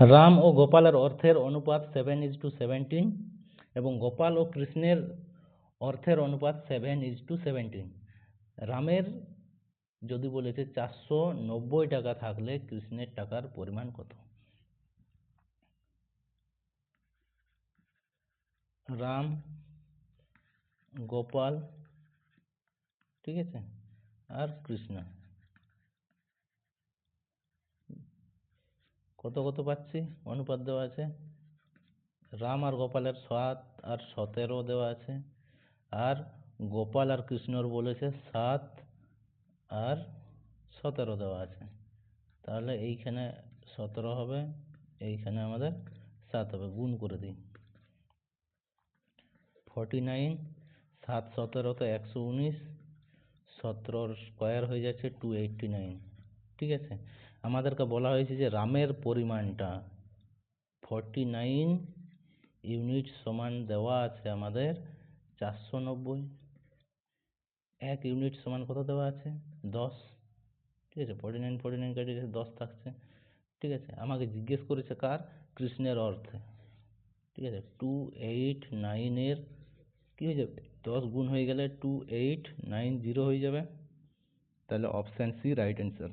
রাম ও গোপালের অর্থের অনুপাত সেভেন ইজ টু সেভেন্টিন এবং গোপাল ও কৃষ্ণের অর্থের অনুপাত সেভেন ইজ টু সেভেন্টিন রামের যদি বলেছে চারশো নব্বই টাকা থাকলে কৃষ্ণের টাকার পরিমাণ কত? রাম, গোপাল, ঠিক আছে? আর কৃষ্ণ। কত কত পাচ্ছি? অনুপাত দেওয়া আছে। রাম আর গোপালের সাত আর সতেরো দেওয়া আছে। আর গোপাল আর কৃষ্ণর বলেছে সাত আর সতেরো দেওয়া আছে। তাহলে এইখানে সতেরো হবে, এইখানে আমাদের সাত হবে। গুণ করে দিই। ফর্টি নাইন সাত সতেরো তো একশো উনিশ সতেরোর স্কোয়ার হয়ে যাচ্ছে টু এইটটি নাইন ঠিক আছে? আমাদেরকে বলা হয়েছে যে রামের পরিমাণটা ফর্টি নাইন ইউনিট সমান দেওয়া আছে আমাদের চারশো নব্বই। এক ইউনিট সমান কত দেওয়া আছে? দশ। ঠিক আছে ফর্টি নাইন ফর্টি নাইন কেটে গেছে দশ থাকছে। ঠিক আছে, আমাকে জিজ্ঞেস করেছে কার? কৃষ্ণের অর্থে। ঠিক আছে টু এইট নাইনের কী হয়ে যাবে? দশ গুণ হয়ে গেলে টু এইট নাইন জিরো হয়ে যাবে। তাহলে অপশান সি রাইট অ্যান্সার